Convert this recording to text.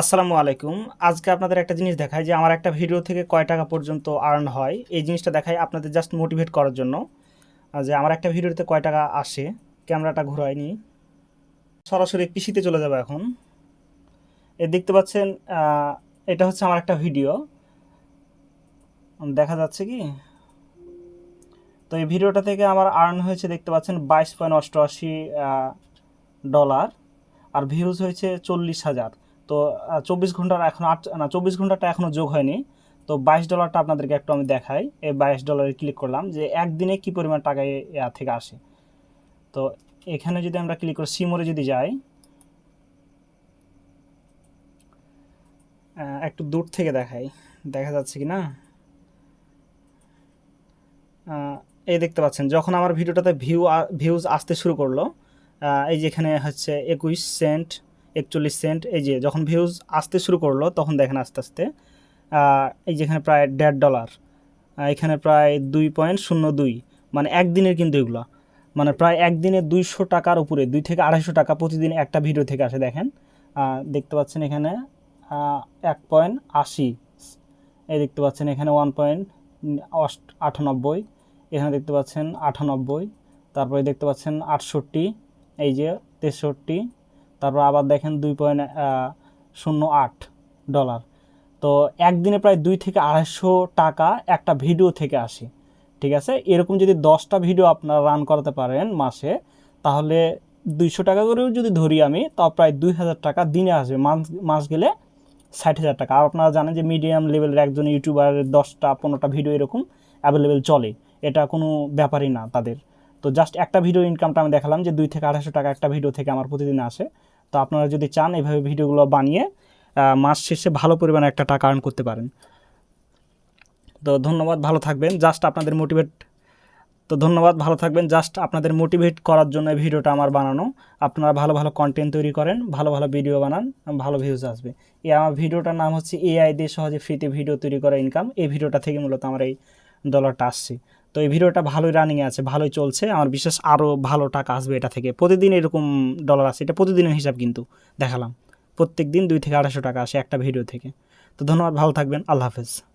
আসসালামু আলাইকুম। আজকে আপনাদের একটা জিনিস দেখায় যে আমার একটা ভিডিও থেকে কয় টাকা পর্যন্ত আর্ন হয়। এই জিনিসটা দেখায় আপনাদের জাস্ট মোটিভেট করার জন্য। যে আমার একটা ভিডিওতে কয় টাকা আসে, ক্যামেরাটা ঘুরায়নি। সরাসরি পিসিতে চলে যাবে এখন। এ দেখতে পাচ্ছেন এটা হচ্ছে আমার একটা ভিডিও। দেখা যাচ্ছে কি? তো এই ভিডিওটা থেকে আমার আর্ন হয়েছে দেখতে পাচ্ছেন বাইশ পয়েন্ট অষ্টআশি ডলার আর ভিউজ হয়েছে চল্লিশ হাজার। তো চব্বিশ ঘণ্টার এখন আট, না, চব্বিশ ঘন্টাটা এখনও যোগ হয়নি। তো বাইশ ডলারটা আপনাদেরকে একটু আমি দেখাই। এই বাইশ ডলারে ক্লিক করলাম যে একদিনে কী পরিমাণ টাকা এ- এর থেকে আসে। তো এখানে যদি আমরা ক্লিক করি, সিমোরে যদি যাই একটু দূর থেকে দেখাই। দেখা যাচ্ছে কি না? এই দেখতে পাচ্ছেন, যখন আমার ভিডিওটাতে ভিউ ভিউজ আসতে শুরু করল এই যেখানে হচ্ছে একুশ সেন্ট একচল্লিশ সেন্ট এই যে যখন ভিউজ আসতে শুরু করল, তখন দেখেন আস্তে আস্তে এই যেখানে প্রায় দেড় ডলার এখানে প্রায় দুই পয়েন্ট শূন্য দুই মানে একদিনের কিন্তু এগুলো মানে প্রায় একদিনে দুইশো টাকার উপরে, দুই থেকে আড়াইশো টাকা প্রতিদিন একটা ভিডিও থেকে আসে, দেখেন দেখতে পাচ্ছেন এখানে এক পয়েন্ট আশি, এই দেখতে পাচ্ছেন এখানে ওয়ান পয়েন্ট আটানব্বই, এখানে দেখতে পাচ্ছেন আটানব্বই, তারপরে দেখতে পাচ্ছেন আটষট্টি, এই যে তেষট্টি তারপর আবার দেখেন দুই পয়েন্ট শূন্য আট ডলার তো একদিনে প্রায় দুই থেকে আড়াইশো টাকা একটা ভিডিও থেকে আসে, ঠিক আছে? এরকম যদি দশটা ভিডিও আপনারা রান করাতে পারেন মাসে, তাহলে দুইশো টাকা করেও যদি ধরি আমি, তাও প্রায় দুই হাজার টাকা দিনে আসবে। মাস মাস গেলে ষাট হাজার টাকা। আর আপনারা জানেন যে মিডিয়াম লেভেলের একজন ইউটিউবারের দশটা, পনেরোটা ভিডিও এরকম অ্যাভেলেবেল চলে। এটা কোনো ব্যাপারই না তাদের। তো জাস্ট একটা ভিডিও ইনকামটা আমি দেখালাম যে দুই থেকে আড়াইশো টাকা একটা ভিডিও থেকে আমার প্রতিদিন আসে। তো আপনারা যদি চান এভাবে ভিডিওগুলো বানিয়ে মাস শেষে ভালো পরিমাণে একটা টাকা আর্ন করতে পারেন। তো ধন্যবাদ, ভালো থাকবেন। জাস্ট আপনাদের মোটিভেট তো ধন্যবাদ, ভালো থাকবেন। জাস্ট আপনাদের মোটিভেট করার জন্য ভিডিওটা আমার বানানো। আপনারা ভালো ভালো কন্টেন্ট তৈরি করেন, ভালো ভালো ভিডিও বানান, ভালো ভিউজ আসবে। এই আমার ভিডিওটার নাম হচ্ছে এআই দিয়ে সহজে ফ্রিতে ভিডিও তৈরি করা ইনকাম এই ভিডিওটা থেকে মূলত আমার এই ডলারটা আসছে। তো এই ভিডিওটা ভালোই রানিংয়ে আছে, ভালোই চলছে। আমার বিশেষ আরও ভালো টাকা আসবে এটা থেকে। প্রতিদিন এরকম ডলার আসে, এটা প্রতিদিনের হিসাব কিন্তু দেখালাম। প্রত্যেক দিন দুই থেকে আড়াইশো টাকা আসে একটা ভিডিও থেকে। তো ধন্যবাদ, ভালো থাকবেন, আল্লাহ হাফেজ।